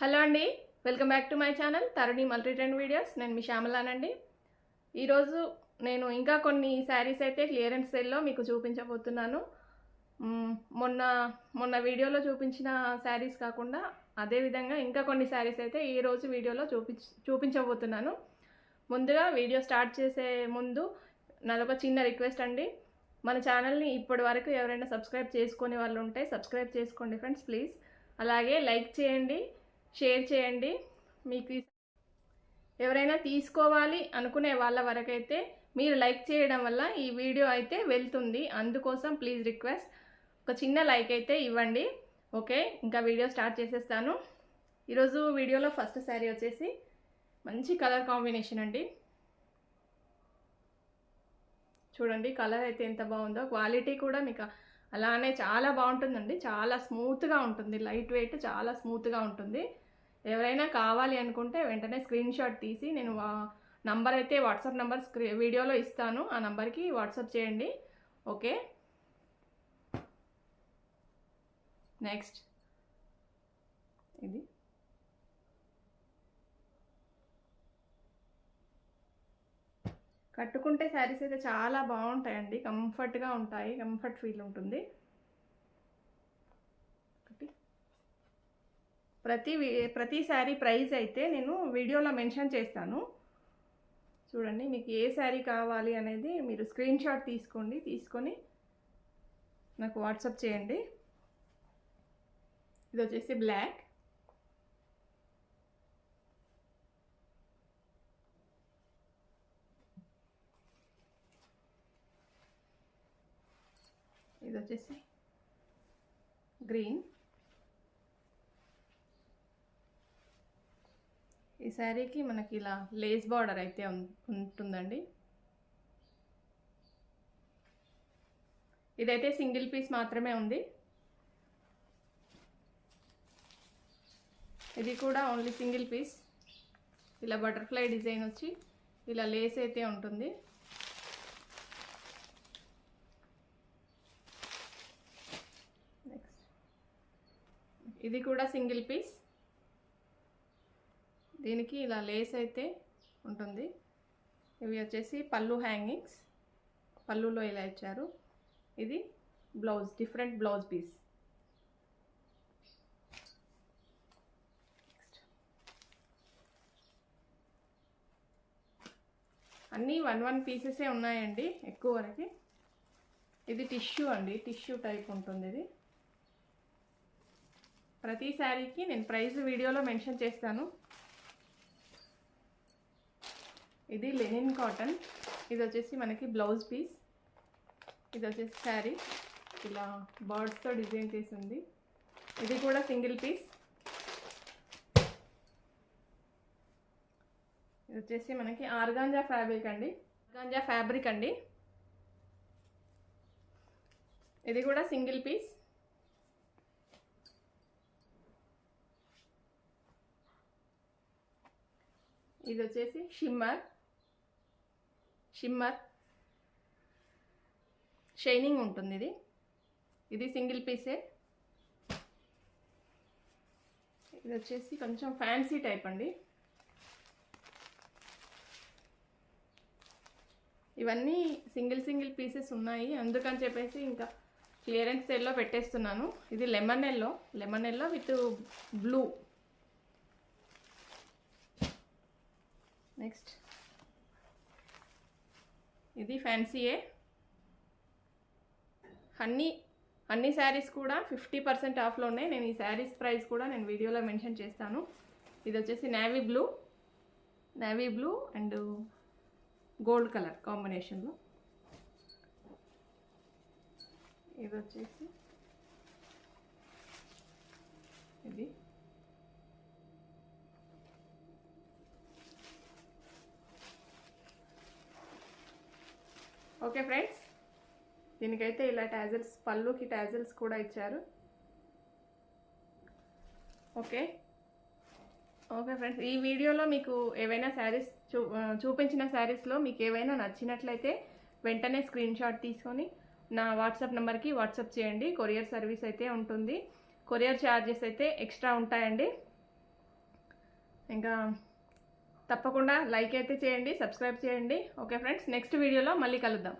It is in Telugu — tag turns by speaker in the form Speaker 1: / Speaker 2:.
Speaker 1: హలో అండి welcome back to my channel Taruni multi trend videos. నేను మీ శ్యామలానండి. ఈరోజు నేను ఇంకా కొన్ని శారీస్ అయితే క్లియరెన్స్ సేల్లో మీకు చూపించబోతున్నాను. మొన్న మొన్న వీడియోలో చూపించిన శారీస్ కాకుండా అదేవిధంగా ఇంకా కొన్ని శారీస్ అయితే ఈ రోజు వీడియోలో చూపించ చూపించబోతున్నాను. ముందుగా వీడియో స్టార్ట్ చేసే ముందు నాదొక చిన్న రిక్వెస్ట్ అండి. మన ఛానల్ని ఇప్పటి వరకు ఎవరైనా సబ్స్క్రైబ్ చేసుకునే వాళ్ళు ఉంటే సబ్స్క్రైబ్ చేసుకోండి ఫ్రెండ్స్ ప్లీజ్. అలాగే లైక్ చేయండి. షేర్ చేయండి. మీకు ఎవరైనా తీసుకోవాలి అనుకునే వాళ్ళ వరకైతే మీరు లైక్ చేయడం వల్ల ఈ వీడియో అయితే వెళ్తుంది. అందుకోసం ప్లీజ్ రిక్వెస్ట్ ఒక చిన్న లైక్ అయితే ఇవ్వండి. ఓకే ఇంకా వీడియో స్టార్ట్ చేసేస్తాను. ఈరోజు వీడియోలో ఫస్ట్ శారీ వచ్చేసి మంచి కలర్ కాంబినేషన్ అండి. చూడండి కలర్ అయితే ఎంత బాగుందో క్వాలిటీ కూడా మీకు అలానే చాలా బాగుంటుందండి. చాలా స్మూత్గా ఉంటుంది. లైట్ వెయిట్ చాలా స్మూత్గా ఉంటుంది. ఎవరైనా కావాలి అనుకుంటే వెంటనే స్క్రీన్ షాట్ తీసి నేను నంబర్ అయితే వాట్సాప్ నెంబర్ స్క్రీ వీడియోలో ఇస్తాను. ఆ నంబర్కి వాట్సాప్ చేయండి. ఓకే? నెక్స్ట్. ఇది. కట్టుకుంటే శారీస్ అయితే చాలా బాగుంటాయండి. కంఫర్ట్గా ఉంటాయి. కంఫర్ట్ ఫీల్ ఉంటుంది. ప్రతి ప్రతి శారీ ప్రైస్ అయితే నేను వీడియోలో మెన్షన్ చేస్తాను. చూడండి మీకు ఏ శారీ కావాలి అనేది మీరు స్క్రీన్ షాట్ తీసుకోండి. తీసుకొని నాకు వాట్సాప్ చేయండి. ఇది వచ్చేసి బ్లాక్. ఇది వచ్చేసి గ్రీన్. ఈ శారీకి మనకి ఇలా లేస్ బార్డర్ అయితే ఉంటుందండి. ఇదైతే సింగిల్ పీస్ మాత్రమే ఉంది. ఇది కూడా ఓన్లీ సింగిల్ పీస్. ఇలా బటర్ఫ్లై డిజైన్ వచ్చి ఇలా లేస్ అయితే ఉంటుంది నెక్స్ట్ ఇది కూడా సింగిల్ పీస్. దీనికి ఇలా లేస్ అయితే ఉంటుంది. ఇవి వచ్చేసి పళ్ళు హ్యాంగింగ్స్. పళ్ళులో ఇలా ఇచ్చారు. ఇది బ్లౌజ్ డిఫరెంట్ బ్లౌజ్ పీస్. అన్నీ వన్ వన్ పీసెసే ఉన్నాయండి ఎక్కువ వరకు. ఇది టిష్యూ అండి టిష్యూ టైప్ ఉంటుంది ఇది. ప్రతి శారీకి నేను ప్రైస్ వీడియోలో మెన్షన్ చేస్తాను. ఇది లెనిన్ కాటన్ ఇది వచ్చేసి మనకి బ్లౌజ్ పీస్ ఇది వచ్చేసి శారీ. ఇలా బర్డ్స్తో డిజైన్ చేసి ఉంది. ఇది కూడా సింగిల్ పీస్ ఇది వచ్చేసి మనకి ఆర్గాంజా ఫ్యాబ్రిక్ అండి. ఆర్గాంజా ఫ్యాబ్రిక్ అండి. ఇది కూడా సింగిల్ పీస్ ఇది వచ్చేసి షిమ్మర్ షిమ్మర్ షైనింగ్ ఉంటుంది ఇది ఇది సింగిల్ పీసే ఇది వచ్చేసి కొంచెం ఫ్యాన్సీ టైప్ అండి ఇవన్నీ సింగిల్ సింగిల్ పీసెస్ ఉన్నాయి. అందుకని చెప్పేసి ఇంకా క్లియరెన్స్ సేల్లో పెట్టేస్తున్నాను. ఇది lemon yellow lemon yellow with blue next ఇది ఫ్యాన్సీయే అన్ని అన్ని శారీస్ కూడా ఫిఫ్టీ పర్సెంట్ ఆఫ్లో ఉన్నాయి. నేను ఈ శారీస్ ప్రైస్ కూడా నేను వీడియోలో మెన్షన్ చేస్తాను. ఇది వచ్చేసి navy blue navy blue and gold colour కాంబినేషన్లో ఇది వచ్చేసి ఇది. Okay friends? దీనికైతే ఇలా టాజల్స్ పళ్ళుకి టాజల్స్ కూడా ఇచ్చారు. ఓకే. ఓకే ఫ్రెండ్స్ ఈ వీడియోలో మీకు ఏవైనా శారీస్ చూ చూపించిన శారీస్లో మీకు ఏవైనా నచ్చినట్లయితే వెంటనే స్క్రీన్ షాట్ తీసుకొని నా వాట్సాప్ నెంబర్కి వాట్సాప్ చేయండి. కొరియర్ సర్వీస్ అయితే ఉంటుంది. కొరియర్ ఛార్జెస్ అయితే ఎక్స్ట్రా ఉంటాయండి. ఇంకా తప్పకుండా లైక్ అయితే చేయండి సబ్స్క్రైబ్ చేయండి. ఓకే ఫ్రెండ్స్ నెక్స్ట్ వీడియోలో మళ్ళీ కలుద్దాం.